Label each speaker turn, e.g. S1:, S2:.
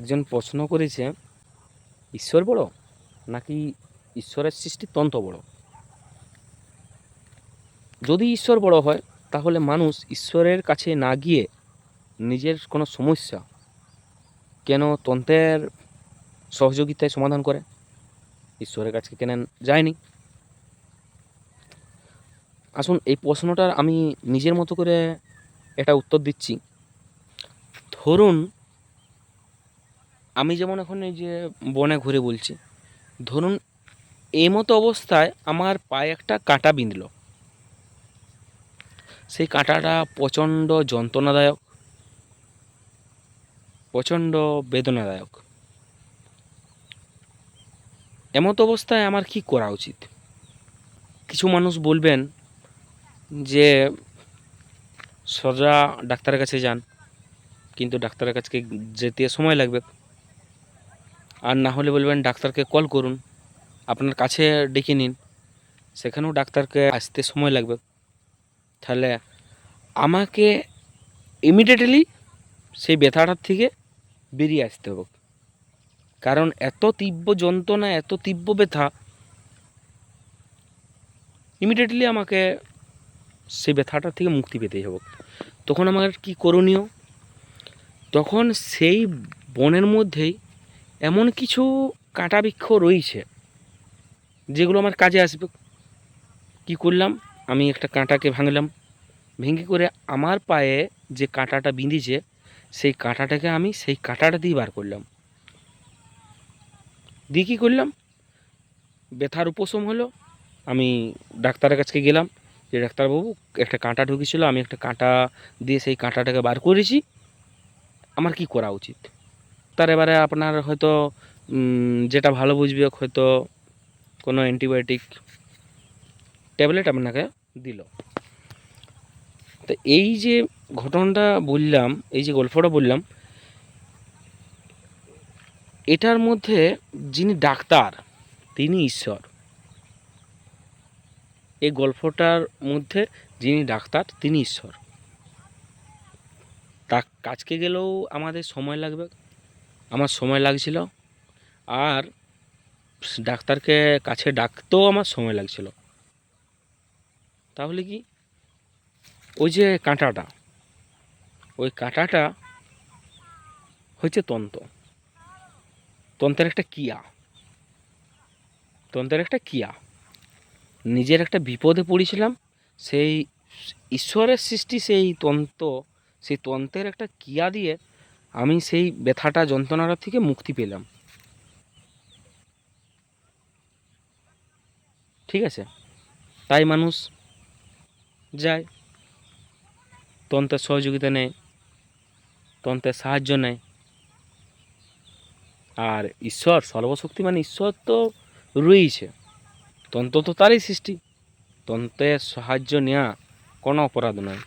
S1: একজন প্রশ্ন করেছে, ঈশ্বর বড় নাকি ঈশ্বরের সৃষ্টি তন্ত্র বড়? যদি ঈশ্বর বড় হয়, তাহলে মানুষ ঈশ্বরের কাছে না গিয়ে নিজের কোনো সমস্যা কেন তন্ত্রের সহযোগিতায় সমাধান করে? ঈশ্বরের কাছে কেন যায়নি? আসুন, এই প্রশ্নটার আমি নিজের মতো করে এটা উত্তর দিচ্ছি। ধরুন আমি যেমন এখন এই যে বনে ঘুরে বলছি, ধরুন এই মতো অবস্থায় আমার পায়ে একটা কাঁটা বিঁধল। সেই কাঁটাটা প্রচণ্ড যন্ত্রণাদায়ক, প্রচণ্ড বেদনাদায়ক। এমত অবস্থায় আমার কি করা উচিত? কিছু মানুষ বলবেন যে সোজা ডাক্তারের কাছে যান, কিন্তু ডাক্তারের কাছে যেতে সময় লাগবে। আর না হলে বলবেন ডাক্তারকে কল করুন। আপনার কাছে ডেকে নিন। সেখানেও ডাক্তারকে আসতে সময় লাগবে। তাহলে আমাকে ইমিডিয়েটলি সেই ব্যথাটার থেকে বেরিয়ে আসতে হবে। কারণ এত তীব্র যন্ত্রণা, এত তীব্র ব্যথা ইমিডিয়েটলি আমাকে সেই ব্যথাটার থেকে মুক্তি পেতেই হবে। তখন আমার কি করণীয়? তখন সেই বনের মধ্যেই এমন কিছু কাঁটা বৃক্ষ রয়েছে যেগুলো আমার কাজে আসবে। কি করলাম? আমি একটা কাঁটাকে ভাঙলাম। ভেঙে করে আমার পায়ে যে কাঁটাটা বিঁধেছে, সেই কাঁটাটাকে আমি সেই কাঁটাটা দিয়ে বার করলাম। দিয়ে কী করলাম? ব্যথার উপশম হলো। আমি ডাক্তারের কাছে গেলাম। যে ডাক্তারবাবু, একটা কাঁটা ঢুকেছিল, আমি একটা কাঁটা দিয়ে সেই কাঁটাটাকে বার করেছি। আমার কি করা উচিত? তার এবারে আপনার হয়তো যেটা ভালো বুঝবে, হয়তো কোনো অ্যান্টিবায়োটিক ট্যাবলেট আপনাকে দিল। তো এই যে ঘটনাটা বললাম, এই যে গল্পটা বললাম, এটার মধ্যে যিনি ডাক্তার, তিনি ঈশ্বর। এই গল্পটার মধ্যে যিনি ডাক্তার, তিনি ঈশ্বর। তা কাজকে গেলেও আমাদের সময় লাগবে। আমার সময় লাগছিল। আর ডাক্তারকে কাছে ডাকতেও আমার সময় লাগছিল। তাহলে কি? ওই যে কাঁটাটা, ওই কাঁটাটা হচ্ছে তন্ত্র তন্ত্রের একটা কিয়া। তন্ত্রের একটা কিয়া। নিজের একটা বিপদে পড়েছিলাম, সেই ঈশ্বরের সৃষ্টি সেই তন্ত্র সেই তন্ত্রের একটা কিয়া দিয়ে আমি সেই ব্যথাটা যন্ত্রণাটা থেকে মুক্তি পেলাম। ঠিক আছে? তাই মানুষ যায় তন্ত্রের সহযোগিতা নেয় তন্ত্রের সাহায্য নেয়। আর ঈশ্বর সর্বশক্তি মানে ঈশ্বর তো রয়েছে তন্ত্র তো তারই সৃষ্টি। তন্ত্রের সাহায্য নেওয়া কোনো অপরাধ নয়।